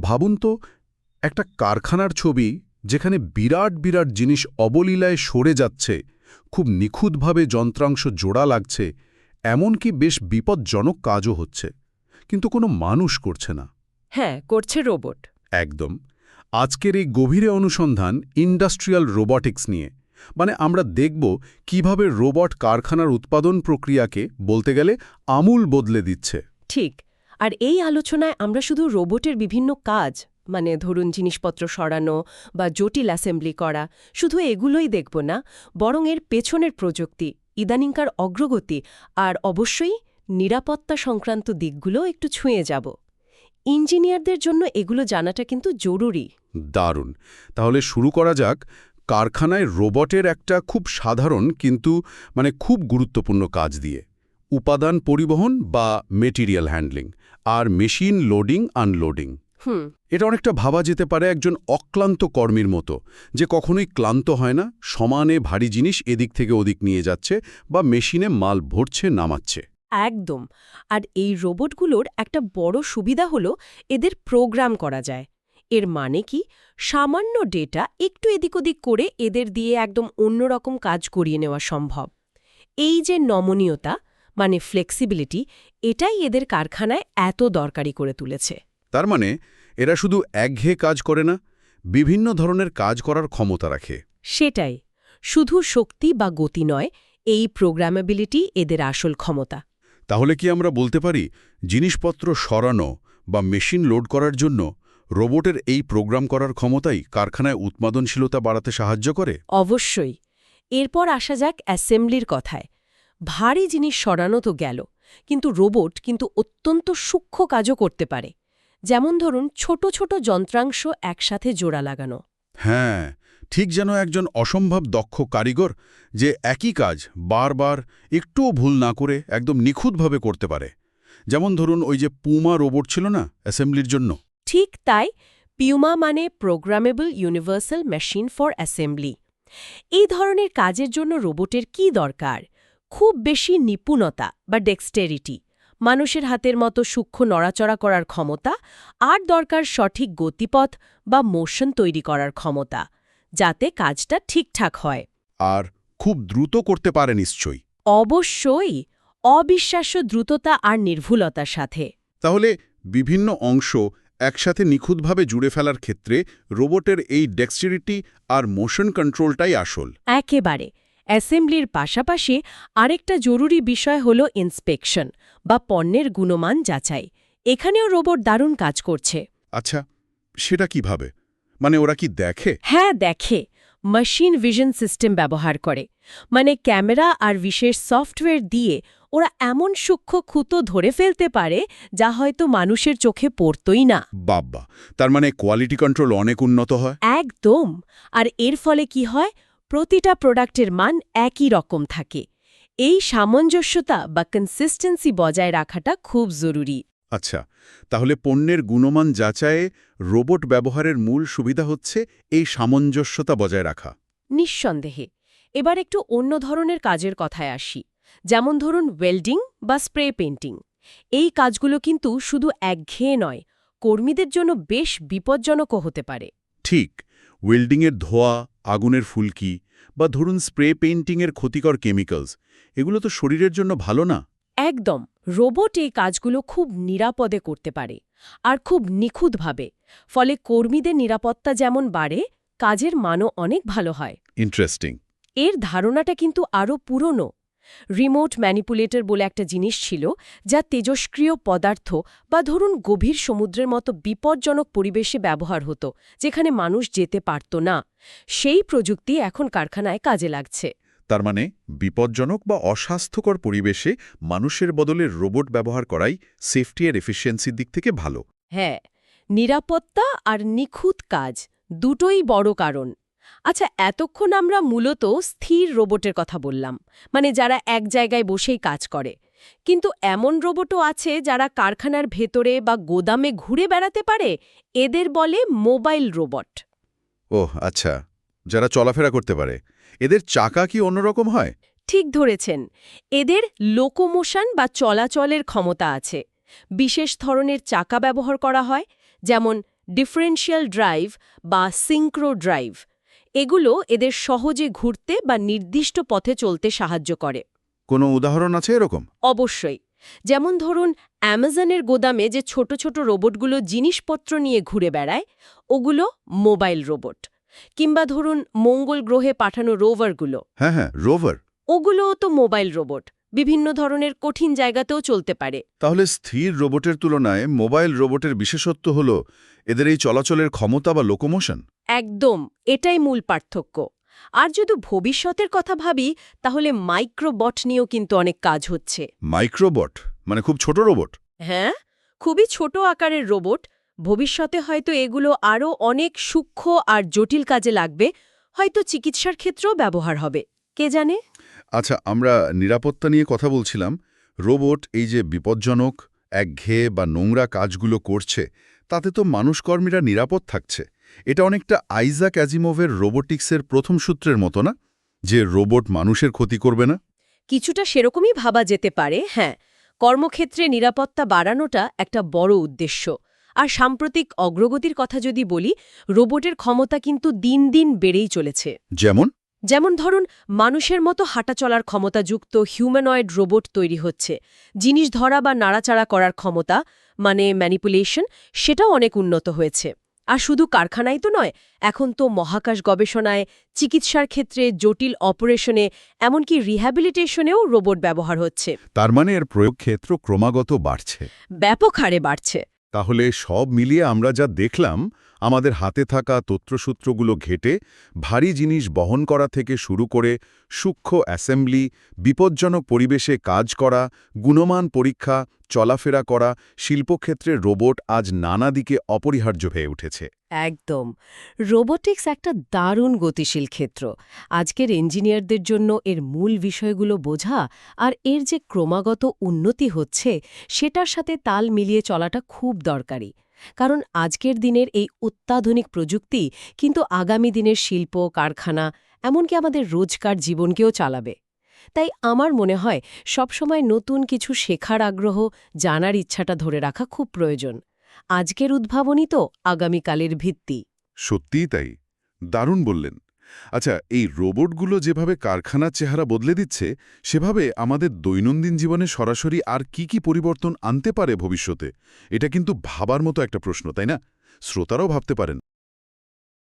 ভাবুন তো একটা কারখানার ছবি যেখানে বিরাট বিরাট জিনিস অবলীলায় সরে যাচ্ছে খুব নিখুঁতভাবে যন্ত্রাংশ জোড়া লাগছে এমনকি বেশ বিপজ্জনক কাজও হচ্ছে কিন্তু কোনো মানুষ করছে না। হ্যাঁ করছে রোবট। একদম। আজকের এই গভীরে অনুসন্ধান ইন্ডাস্ট্রিয়াল রোবটিক্স নিয়ে মানে আমরা দেখব কীভাবে রোবট কারখানার উৎপাদন প্রক্রিয়াকে বলতে গেলে আমূল বদলে দিচ্ছে। ঠিক আর এই আলোচনায় আমরা শুধু রোবটের বিভিন্ন কাজ মানে ধরুন জিনিসপত্র সরানো বা জটিল অ্যাসেম্বলি করা, শুধু এগুলোই দেখব না, বরং এর পেছনের প্রযুক্তি, ইদানিংকার অগ্রগতি আর অবশ্যই নিরাপত্তা সংক্রান্ত দিকগুলো একটু ছুঁয়ে যাব। ইঞ্জিনিয়ারদের জন্য এগুলো জানাটা কিন্তু জরুরি। দারুণ। তাহলে শুরু করা যাক, কারখানায় রোবটের একটা খুব সাধারণ কিন্তু মানে খুব গুরুত্বপূর্ণ কাজ দিয়ে। উপাদান পরিবহন বা মেটেরিয়াল হ্যান্ডলিং। আর মেশিন লোডিং আনলোডিং। হুম। এটা অনেকটা ভাবা যেতে পারে একজন অক্লান্ত কর্মীর মতো যে কখনোই ক্লান্ত হয় না সমানে ভারী জিনিস এদিক থেকে ওদিক নিয়ে যাচ্ছে বা মেশিনে মাল ভরছে নামাচ্ছে। একদম। আর এই রোবটগুলোর একটা বড় সুবিধা হলো এদের প্রোগ্রাম করা যায়। এর মানে কি? সামান্য ডেটা একটু এদিক ওদিক করে এদের দিয়ে একদম অন্যরকম কাজ করিয়ে নেওয়া সম্ভব। এই যে নমনীয়তা মানে ফ্লেক্সিবিলিটি এটাই এদের কারখানায় এত দরকারি করে তুলেছে। তার মানে এরা শুধু একঘেয়ে কাজ করে না বিভিন্ন ধরনের কাজ করার ক্ষমতা রাখে। সেটাই শুধু শক্তি বা গতি নয় এই প্রোগ্রামেবিলিটি এদের আসল ক্ষমতা। তাহলে কি আমরা বলতে পারি জিনিসপত্র সরানো বা মেশিন লোড করার জন্য রোবটের এই প্রোগ্রাম করার ক্ষমতাই কারখানায় উৎপাদনশীলতা বাড়াতে সাহায্য করে? অবশ্যই। এরপর আসা যাক অ্যাসেম্বলির কথায়। ভারী জিনিস সরানো তো গেল কিন্তু রোবট কিন্তু অত্যন্ত সূক্ষ্ম কাজও করতে পারে। যেমন ধরুন ছোট ছোট যন্ত্রাংশ একসাথে জোড়া লাগানো। হ্যাঁ ঠিক যেন একজন অসম্ভব দক্ষ কারিগর যে একই কাজ বারবার একটুও ভুল না করে একদম নিখুঁতভাবে করতে পারে। যেমন ধরুন ওই যে পুমা রোবট ছিল না অ্যাসেম্বলির জন্য? ঠিক তাই পিউমা মানে programmable universal machine for assembly. এই ধরনের কাজের জন্য রোবটের কি দরকার? খুব বেশি নিপুণতা বা ডেক্সটেরিটি মানুষের হাতের মতো সূক্ষ্ম নড়াচড়া করার ক্ষমতা আর দরকার সঠিক গতিপথ বা মোশন তৈরি করার ক্ষমতা যাতে কাজটা ঠিকঠাক হয়। আর খুব দ্রুত করতে পারে নিশ্চয়ই। অবশ্যই অবিশ্বাস্য দ্রুততা আর নির্ভুলতার সাথে। তাহলে বিভিন্ন অংশ একসাথে নিখুঁতভাবে জুড়ে ফেলার ক্ষেত্রে রোবটের এই ডেক্সটিরিটি আর মোশন কন্ট্রোলটাই আসল। একেবারে। অ্যাসেম্বলির পাশাপাশি আরেকটা জরুরি বিষয় হল ইন্সপেকশন বা পণ্যের গুণমান যাচাই। এখানেও রোবট দারুণ কাজ করছে। আচ্ছা সেটা কীভাবে? মানে ওরা কি দেখে? হ্যাঁ দেখে। মেশিন ভিশন সিস্টেম ব্যবহার করে। মানে ক্যামেরা আর বিশেষ সফটওয়্যার দিয়ে ওরা এমন সূক্ষ্ম খুঁতো ধরে ফেলতে পারে যা হয়তো মানুষের চোখে পড়তই না। বাব্বা তার মানে কোয়ালিটি কন্ট্রোল অনেক উন্নত হয়? একদম। আর এর ফলে কি হয়? প্রতিটা প্রোডাক্টের মান একই রকম থাকে। এই সামঞ্জস্যতা বা কনসিস্টেন্সি বজায় রাখাটা খুব জরুরি। আচ্ছা তাহলে পণ্যের গুণমান যাচাইয়ে রোবট ব্যবহারের মূল সুবিধা হচ্ছে এই সামঞ্জস্যতা বজায় রাখা। নিঃসন্দেহে। এবার একটু অন্য ধরনের কাজের কথায় আসি। যেমন ধরুন ওয়েল্ডিং বা স্প্রে পেইন্টিং এই কাজগুলো কিন্তু শুধু একঘেয়ে নয় কর্মীদের জন্য বেশ বিপজ্জনকও হতে পারে। ঠিক ওয়েল্ডিংয়ের ধোয়া আগুনের ফুলকি বা ধরুন স্প্রে পেইন্টিংয়ের ক্ষতিকর কেমিক্যালস এগুলো তো শরীরের জন্য ভালো না? একদম। রোবট এই কাজগুলো খুব নিরাপদে করতে পারে আর খুব নিখুঁতভাবে। ফলে কর্মীদের নিরাপত্তা যেমন বাড়ে কাজের মানও অনেক ভালো হয়। ইন্টারেস্টিং এর ধারণাটা কিন্তু আরও পুরনো। রিমোট ম্যানিপুলেটর বলে একটা জিনিস ছিল যা তেজস্ক্রিয় পদার্থ বা ধরুন গভীর সমুদ্রের মতো বিপজ্জনক পরিবেশে ব্যবহার হতো যেখানে মানুষ যেতে পারত না। সেই প্রযুক্তি এখন কারখানায় কাজে লাগছে। তার মানে বিপজ্জনক বা অস্বাস্থ্যকর পরিবেশে মানুষের বদলে রোবট ব্যবহার করাই সেফটি আর এফিসিয়েন্সির দিক থেকে ভালো। হ্যাঁ নিরাপত্তা আর নিখুঁত কাজ দুটোই বড় কারণ। আচ্ছা এতক্ষণ আমরা মূলত স্থির রোবটের কথা বললাম মানে যারা এক জায়গায় বসেই কাজ করে। কিন্তু এমন রোবটও আছে যারা কারখানার ভেতরে বা গোদামে ঘুরে বেড়াতে পারে এদের বলে মোবাইল রোবট। ওহ আচ্ছা যারা চলাফেরা করতে পারে এদের চাকা কি অন্যরকম হয়? ঠিক ধরেছেন এদের লোকোমোশন বা চলাচলের ক্ষমতা আছে। বিশেষ ধরনের চাকা ব্যবহার করা হয় যেমন ডিফারেন্সিয়াল ড্রাইভ বা সিঙ্ক্রো ড্রাইভ। এগুলো এদের সহজে ঘুরতে বা নির্দিষ্ট পথে চলতে সাহায্য করে। কোনো উদাহরণ আছে এরকম? অবশ্যই। যেমন ধরুন অ্যামাজনের গোদামে যে ছোট ছোট রোবটগুলো জিনিসপত্র নিয়ে ঘুরে বেড়ায় ওগুলো মোবাইল রোবট। কিংবা ধরুন মঙ্গল গ্রহে পাঠানো রোভারগুলো। হ্যাঁ হ্যাঁ রোভার। ওগুলোও তো মোবাইল রোবট। বিভিন্ন ধরনের কঠিন জায়গাতেও চলতে পারে। তাহলে স্থির রোবটের তুলনায় মোবাইল রোবটের বিশেষত্ব হল এদের এই চলাচলের ক্ষমতা বা লোকোমোশন একদম এটাই মূল পার্থক্য। আর যদি ভবিষ্যতের কথা ভাবি তাহলে মাইক্রোবট নিয়েও কিন্তু অনেক কাজ হচ্ছে। মাইক্রোবট মানে খুব ছোট রোবট? হ্যাঁ খুবই ছোট আকারের রোবট। ভবিষ্যতে হয়তো এগুলো আরও অনেক সূক্ষ্ম আর জটিল কাজে লাগবে। হয়তো চিকিৎসার ক্ষেত্রেও ব্যবহার হবে। কে জানে? আচ্ছা আমরা নিরাপত্তা নিয়ে কথা বলছিলাম। রোবট এই যে বিপজ্জনক একঘেয়ে বা নোংরা কাজগুলো করছে তাতে তো মানুষকর্মীরা নিরাপদ থাকছে। এটা অনেকটা আইজাক অ্যাজিমোভের রোবোটিক্সের প্রথম সূত্রের মতো না? যে রোবট মানুষের ক্ষতি করবে না? কিছুটা সেরকমই ভাবা যেতে পারে হ্যাঁ। কর্মক্ষেত্রে নিরাপত্তা বাড়ানোটা একটা বড় উদ্দেশ্য। আর সাম্প্রতিক অগ্রগতির কথা যদি বলি রোবটের ক্ষমতা কিন্তু দিন দিন বেড়েই চলেছে। যেমন? যেমন ধরুন মানুষের মতো হাঁটা চলার ক্ষমতাযুক্ত হিউম্যানয়েড রোবট তৈরি হচ্ছে। জিনিস ধরা বা নাড়াচাড়া করার ক্ষমতা মানে ম্যানিপুলেশন সেটাও অনেক উন্নত হয়েছে। আর শুধু কারখানাই তো নয় এখন তো মহাকাশ গবেষণায় চিকিৎসার ক্ষেত্রে জটিল অপারেশনে এমনকি রিহ্যাবিলিটেশনেও রোবট ব্যবহার হচ্ছে। তার মানে এর প্রয়োগ ক্ষেত্র ক্রমাগত বাড়ছে। ব্যাপক হারে বাড়ছে। তাহলে সব মিলিয়ে আমরা যা দেখলাম আমাদের হাতে থাকা তথ্যসূত্রগুলো ঘেটে ভারী জিনিস বহন করা থেকে শুরু করে সূক্ষ্ম অ্যাসেম্বলি, বিপজ্জনক পরিবেশে কাজ করা, গুণমান পরীক্ষা, চলাফেরা করা, শিল্পক্ষেত্রে রোবট আজ নানা দিকে অপরিহার্য হয়ে উঠেছে। একদম। রোবোটিক্স একটা দারুণ গতিশীল ক্ষেত্র। আজকের ইঞ্জিনিয়ারদের জন্য এর মূল বিষয়গুলো বোঝা আর এর যে ক্রমাগত উন্নতি হচ্ছে, সেটার সাথে তাল মিলিয়ে চলাটা খুব দরকারি। কারণ আজকের দিনের এই অত্যাধুনিক প্রযুক্তি কিন্তু আগামী দিনের শিল্প, কারখানা, এমনকি আমাদের রোজকার জীবনকেও চালাবে। তাই আমার মনে হয় সবসময় নতুন কিছু শেখার আগ্রহ, জানার ইচ্ছাটা ধরে রাখা খুব প্রয়োজন। আজকের উদ্ভাবনই তো আগামীকালের ভিত্তি। সত্যিই তাই। দারুণ বললেন। আচ্ছা এই রোবটগুলো যেভাবে কারখানার চেহারা বদলে দিচ্ছে, সেভাবে আমাদের দৈনন্দিন জীবনে সরাসরি আর কি কি পরিবর্তন আনতে পারে ভবিষ্যতে? এটা কিন্তু ভাবার মতো একটা প্রশ্ন, তাই না? শ্রোতারাও ভাবতে পারেন।